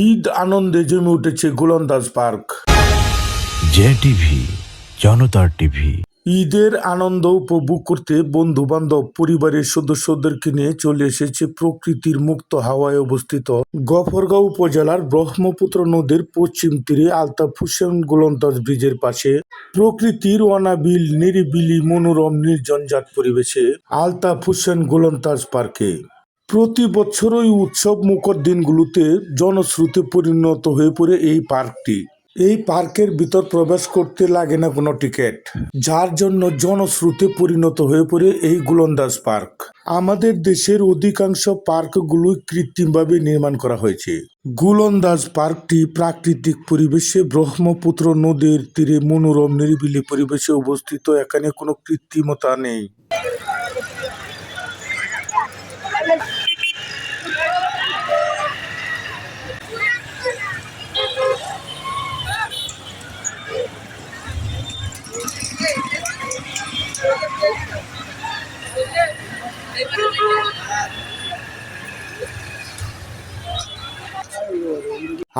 ঈদ আনন্দে জমে উঠেছে গোলন্দাজ পার্ক। জে টিভি জনতার টিভি। ঈদের আনন্দ উপভোগ করতে বন্ধু বান্ধব পরিবারের সদস্যদেরকে নিয়ে চলে এসেছে প্রকৃতির মুক্ত হাওয়ায় অবস্থিত গফরগাঁও উপজেলার ব্রহ্মপুত্র নদীর পশ্চিম তীরে আলতাফ হুসেন গোলন্দাজ ব্রিজের পাশে প্রকৃতির অনাবিল নিরিবিলি মনোরম নির্জনজাত পরিবেশে আলতাফ হুসেন গোলন্দাজ পার্কে। প্রতি বছরই উৎসব মুখর দিনগুলোতে জনশ্রুতি পরিণত হয়ে পড়ে এই পার্কটি। এই পার্কের ভিতর প্রবেশ করতে লাগে না কোনো টিকিট। যার জন্য জনশ্রুতি পরিণত হয়ে পড়ে এই গোলন্দাজ পার্ক। আমাদের দেশের অধিকাংশ পার্কগুলো কৃত্রিমভাবে নির্মাণ করা হয়েছে। গোলন্দাজ পার্কটি প্রাকৃতিক পরিবেশে ব্রহ্মপুত্র নদীর তীরে মনোরম নিরিবিলি পরিবেশে অবস্থিত, এখানে কোনো কৃত্রিমতা নেই।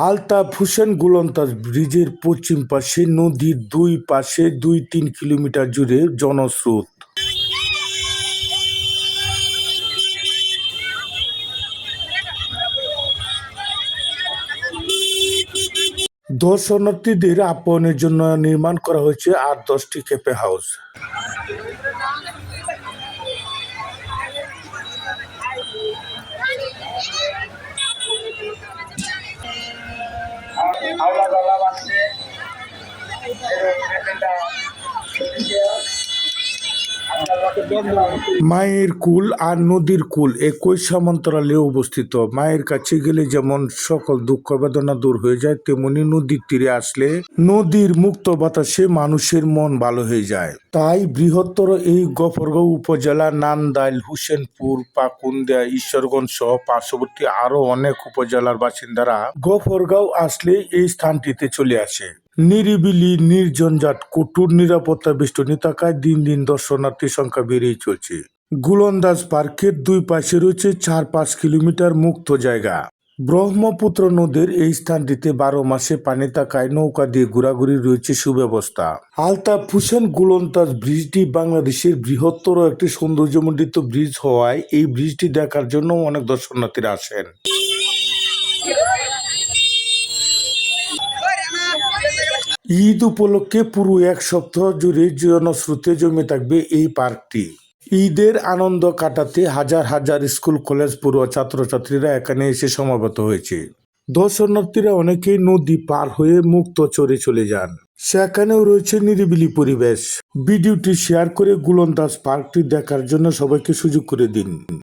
আলতাফ হুসেন গোলন্দাজ ব্রিজের পশ্চিম পাশে নদীর দুই পাশে দুই তিন কিলোমিটার জুড়ে জনস্রোত। দর্শনার্থীদের আপ্যায়নের জন্য নির্মাণ করা হয়েছে আর দশটি ক্যাফে হাউস। মায়ের কুল আর নদীর কুল একই সমান্তরালে অবস্থিত। মায়ের কাছে গেলে যেমন সকল দুঃখ বেদনা দূর হয়ে যায়, তেমনি নদীর তীরে আসলে নদীর মুক্ত বাতাসে মানুষের মন ভালো হয়ে যায়। তাই বৃহত্তর এই গফরগাঁও উপজেলা নান্দাইল, হুসেনপুর, পাকুন্দিয়া, ঈশ্বরগঞ্জ সহ পার্শ্ববর্তী আরও অনেক উপজেলার বাসিন্দারা গফরগাঁও আসলে এই স্থানটিতে চলে আসে। নিরিবিলি নির্জনজাট কঠোর নিরাপত্তা বেষ্টনী থাকায় দিন দিন দর্শনার্থীর সংখ্যা বেড়েই চলছে। গুলন্দাজ পার্কের দুই পাশে রয়েছে চার পাঁচ কিলোমিটার মুক্ত জায়গা। ব্রহ্মপুত্র নদীর এই স্থানটিতে বারো মাসে পানি থাকায় নৌকা দিয়ে ঘোরাঘুরি রয়েছে সুব্যবস্থা। আলতাফ হুসেন গোলন্দাজ ব্রিজটি বাংলাদেশের বৃহত্তর একটি সৌন্দর্যমণ্ডিত ব্রিজ হওয়ায় এই ব্রিজটি দেখার জন্য অনেক দর্শনার্থীরা আসেন। ঈদ উপলক্ষে পুরো এক সপ্তাহ জুড়ে জনস্রোতে জমে থাকবে এই পার্কটি। ঈদের আনন্দ কাটাতে হাজার হাজার স্কুল, কলেজ, পড়ুয়া ছাত্রছাত্রীরা এখানে এসে সমাবেত হয়েছে। দর্শনার্থীরা অনেকেই নদী পার হয়ে মুক্ত চরে চলে যান। সেখানেও রয়েছে নিরিবিলি পরিবেশ। ভিডিওটি শেয়ার করে গুলন্দাজ পার্কটি দেখার জন্য সবাইকে সুযোগ করে দিন।